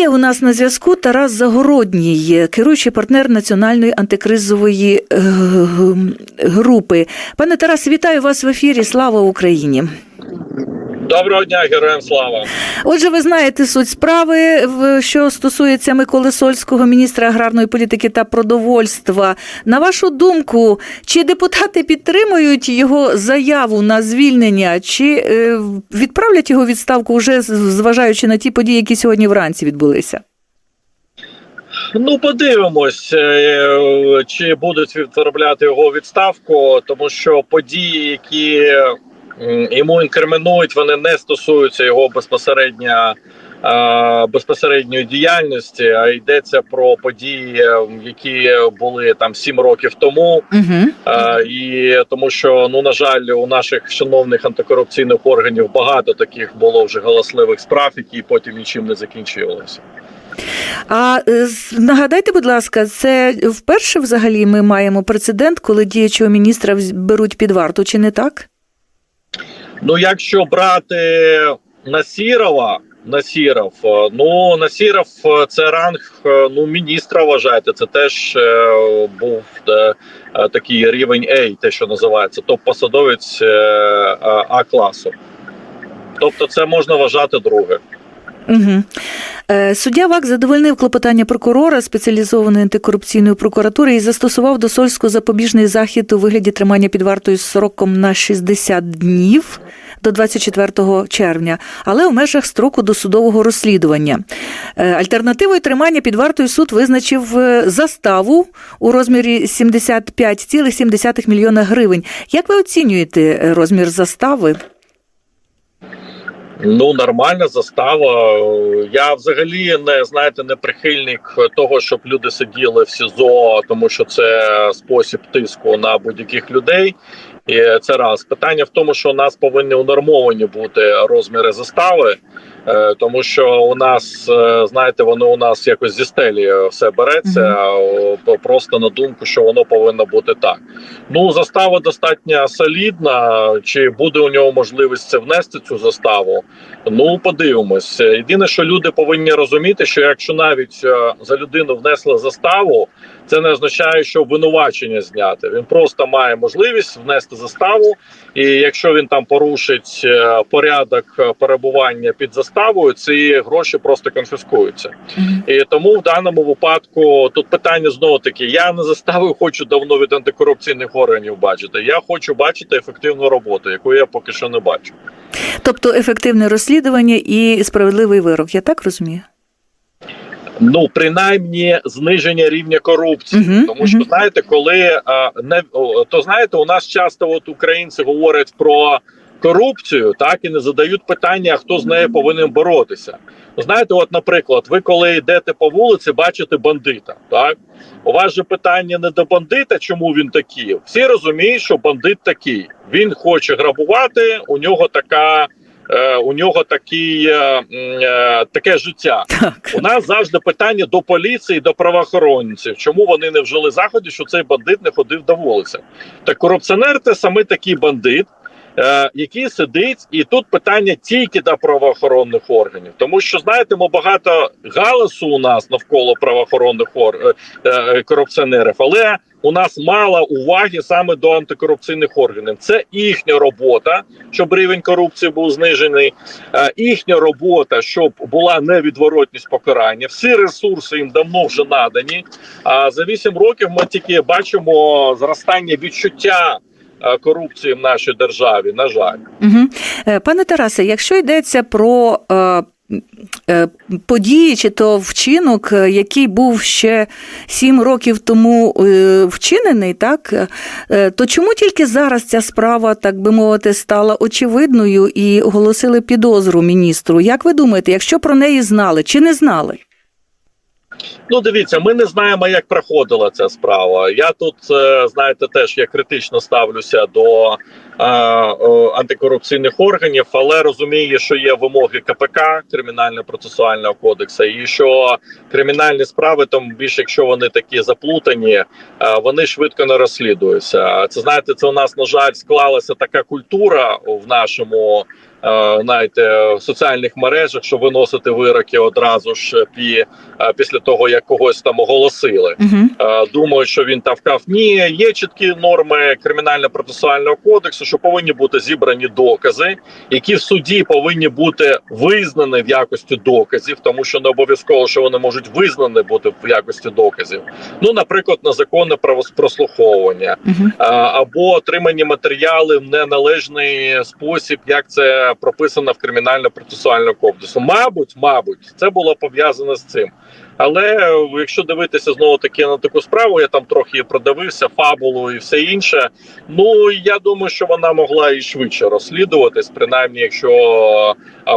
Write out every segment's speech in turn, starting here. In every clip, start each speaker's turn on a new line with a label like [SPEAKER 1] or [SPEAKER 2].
[SPEAKER 1] Є у нас на зв'язку Тарас Загородній, керуючий партнер національної антикризової е, групи. Пане Тарас, вітаю вас в ефірі. Слава Україні!
[SPEAKER 2] Доброго дня, героям слава.
[SPEAKER 1] Отже, ви знаєте суть справи, що стосується Миколи Сольського, міністра аграрної політики та продовольства. На вашу думку, чи депутати підтримують його заяву на звільнення, чи е, відправлять його відставку вже зважаючи на ті події, які сьогодні вранці відбулися?
[SPEAKER 2] Ну, подивимось, е, чи будуть відробляти його відставку, тому що події, які йому інкримінують, вони не стосуються його безпосередньо. Безпосередньої діяльності, а йдеться про події, які були там сім років тому,
[SPEAKER 1] Угу.
[SPEAKER 2] І тому, що ну на жаль, у наших шановних антикорупційних органів багато таких було вже галасливих справ, які потім нічим не закінчувалися.
[SPEAKER 1] А е, нагадайте, будь ласка, це вперше взагалі ми маємо прецедент, коли діючого міністра беруть під варту, чи не так?
[SPEAKER 2] Ну, якщо брати Насірова, Насіров, е, ну Насіров е, це ранг е, ну міністра. Вважаєте, це теж е, був е, такий рівень A, те, що називається, топ-посадовець е, А класу. Тобто, це можна вважати друге.
[SPEAKER 1] Угу. Суддя ВАК задовольнив клопотання прокурора спеціалізованої антикорупційної прокуратури і застосував до Сольського запобіжний захід у вигляді тримання під вартою з сроком на 60 днів до 24 червня, але в межах строку досудового розслідування. Е, Альтернативою тримання під вартою суд визначив е, заставу у розмірі 75,7 мільйона гривень. Як ви оцінюєте розмір застави?
[SPEAKER 2] Ну, нормальна застава. Я взагалі не знаєте, не прихильник того, щоб люди сиділи в СІЗО, тому що це спосіб тиску на будь-яких людей. І це раз питання в тому, що у нас повинні унормовані бути розміри застави, е, тому що у нас е, знаєте, воно у нас якось зі стелі все береться, просто на думку, що воно повинно бути так. Ну, застава достатньо солідна. Чи буде у нього можливість це внести цю заставу? Ну, подивимось. Єдине, що люди повинні розуміти, що якщо навіть е, за людину внесли заставу, це не означає, що обвинувачення зняти. Він просто має можливість внести заставу, і якщо він там порушить е, порядок е, перебування під заставою, ці гроші просто конфіскуються. І тому в даному випадку тут питання знову таки: я не заставив, хочу давно від антикорупційних органів бачити. Я хочу бачити ефективну роботу, яку я поки що не бачу.
[SPEAKER 1] Тобто ефективне розслідування і справедливий вирок, я так розумію?
[SPEAKER 2] Ну, принаймні, зниження рівня корупції,
[SPEAKER 1] Мгм,
[SPEAKER 2] тому що
[SPEAKER 1] мгм.
[SPEAKER 2] знаєте, коли а, не то знаєте, у нас часто от українці говорять про корупцію, так і не задають питання, хто з нею повинен боротися. Знаєте, от, наприклад, ви коли йдете по вулиці, бачите бандита. Так у вас же питання не до бандита, чому він такий. Всі розуміють, що бандит такий. Він хоче грабувати, у нього така. Е, У нього такі, е, таке життя.
[SPEAKER 1] Так.
[SPEAKER 2] У нас завжди питання до поліції, до правоохоронців. Чому вони не вжили заходів, що цей бандит не ходив до вулиці? Так корупціонер це саме такий бандит, який сидить, і тут питання тільки до правоохоронних органів. Тому що знаєте, ми багато галасу у нас навколо правоохоронних ор... е, е, корупціонерів, але у нас мало уваги саме до антикорупційних органів. Це їхня робота, щоб рівень корупції був знижений. Е, їхня робота, щоб була невідворотність покарання. Всі ресурси їм давно вже надані. А за 8 років ми тільки бачимо зростання відчуття е, корупції в нашій державі. На жаль.
[SPEAKER 1] Угу. Пане Тарасе, якщо йдеться про е, е, події чи то вчинок, е, який був ще сім років тому е, вчинений, так е, то чому тільки зараз ця справа, так би мовити, стала очевидною і оголосили підозру міністру? Як ви думаєте, якщо про неї знали чи не знали?
[SPEAKER 2] Ну, дивіться, ми не знаємо, як проходила ця справа. Я тут, е, знаєте, теж я критично ставлюся до е, е, антикорупційних органів, але розумію, що є вимоги КПК кримінально-процесуального кодексу, і що кримінальні справи, там більше якщо вони такі заплутані, е, вони швидко не розслідуються. Це знаєте, це у нас на жаль склалася така культура в нашому знаєте, в соціальних мережах, що виносити вироки одразу ж пі, е, після того, як когось там оголосили.
[SPEAKER 1] Угу.
[SPEAKER 2] Е, Думаю, що він там вкав. Ні, є чіткі норми кримінально-процесуального кодексу, що повинні бути зібрані докази, які в суді повинні бути визнані в якості доказів, тому що не обов'язково, що вони можуть визнані бути в якості доказів. Ну, наприклад, незаконне правопрослуховування
[SPEAKER 1] Угу.
[SPEAKER 2] або отримані матеріали в неналежний спосіб, як це прописано в кримінально-процесуальному кодексу. Мабуть, мабуть, це було пов'язано з цим. Але е, якщо дивитися знову таки на таку справу, я там трохи продивився, фабулу і все інше. Ну я думаю, що вона могла і швидше розслідуватись, принаймні, якщо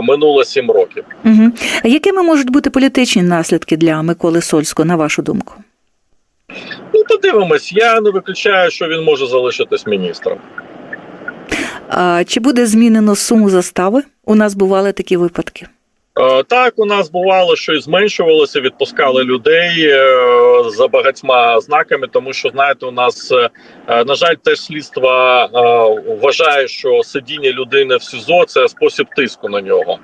[SPEAKER 2] минуло сім років.
[SPEAKER 1] Угу. Якими можуть бути політичні наслідки для Миколи Сольського, на вашу думку?
[SPEAKER 2] Ну подивимось. Я не виключаю, що він може залишитись міністром.
[SPEAKER 1] Чи буде змінено суму застави? У нас бували такі випадки.
[SPEAKER 2] Е, Так, у нас бувало, що і зменшувалося, відпускали людей е, за багатьма знаками, тому що знаєте, у нас е, на жаль, теж слідство вважає, що сидіння людини в СІЗО це спосіб тиску на нього.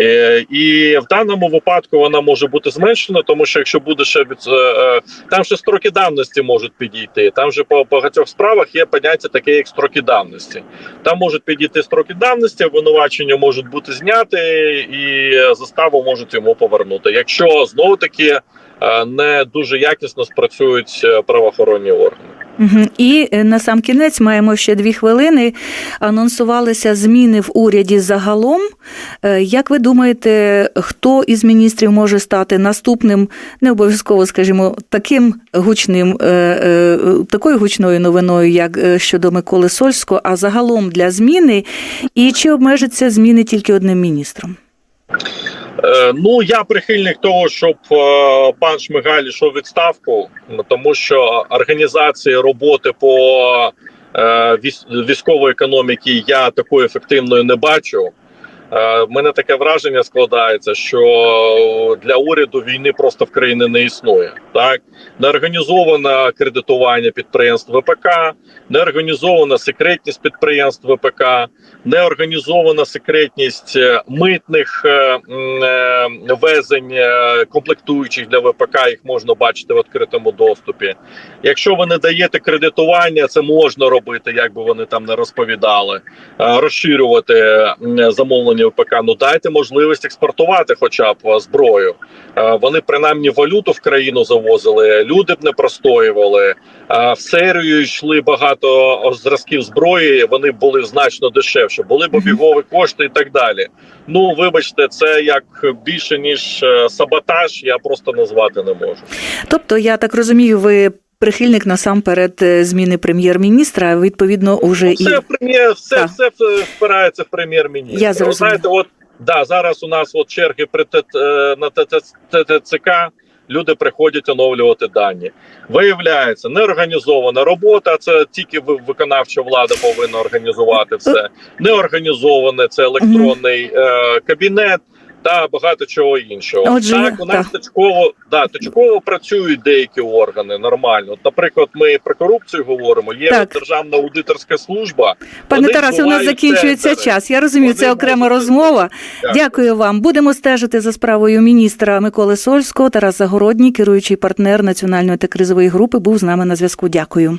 [SPEAKER 2] Е, І в даному випадку вона може бути зменшена, тому що якщо буде ще від е, е, там ще строки давності можуть підійти. Там же по багатьох справах є поняття таке, як строки давності. Там можуть підійти строки давності, обвинувачення можуть бути зняті, і заставу можуть йому повернути. Якщо знову таки не дуже якісно спрацюють правоохоронні органи.
[SPEAKER 1] І е, на сам кінець маємо ще дві хвилини. Анонсувалися зміни в уряді загалом. Е, Як ви думаєте, хто із міністрів може стати наступним, не обов'язково, скажімо, таким гучним, е, такою гучною новиною, як щодо Миколи Сольського, а загалом для зміни? І чи обмежаться зміни тільки одним міністром?
[SPEAKER 2] Е, Ну я прихильник того, щоб е, пан Шмигаль йшов відставку, тому що організації роботи по е, військ- військової економіки я такої ефективної не бачу. Е, мене таке враження складається, що для уряду війни просто в країні не існує. Так не організоване кредитування підприємств ВПК, не організована секретність підприємств ВПК, не організована секретність е, митних е, везень комплектуючих для ВПК. Їх можна бачити в відкритому доступі. Якщо ви не даєте кредитування, це можна робити, як би вони там не розповідали, розширювати м, замовлення ВПК. Ну дайте можливість експортувати, хоча б е, зброю. Е, Вони принаймні валюту в країну завозили, люди б не простоювали. е, В серію йшли багато зразків зброї. Вони були значно дешевше, були б обігові кошти і так далі. Ну вибачте, це як більше ніж саботаж. Я просто назвати не можу.
[SPEAKER 1] Тобто, я так розумію, ви прихильник насамперед е, зміни прем'єр-міністра, відповідно, уже і
[SPEAKER 2] Все прем'єр, все,
[SPEAKER 1] Так.
[SPEAKER 2] все впирається в прем'єр-міністра.
[SPEAKER 1] Я
[SPEAKER 2] От
[SPEAKER 1] зрозуміла.
[SPEAKER 2] Знаєте, от да, зараз у нас от черги при ТТ, е, на ТТЦК. Люди приходять оновлювати дані. Виявляється, неорганізована робота. Це тільки ви- виконавча влада повинна організувати все. Неорганізоване це електронний е, кабінет та багато чого іншого.
[SPEAKER 1] Отже,
[SPEAKER 2] так, у нас
[SPEAKER 1] так.
[SPEAKER 2] точково да, точково працюють деякі органи нормально. От, наприклад, ми про корупцію говоримо. Є
[SPEAKER 1] Так.
[SPEAKER 2] Державна аудиторська служба.
[SPEAKER 1] Пане Тарасе, у нас закінчується
[SPEAKER 2] тендери.
[SPEAKER 1] час. Я розумію, це окрема розмова.
[SPEAKER 2] Дякую.
[SPEAKER 1] Дякую вам. Будемо стежити за справою міністра Миколи Сольського. Тарас Загородній, керуючий партнер національної та кризової групи, був з нами на зв'язку. Дякую.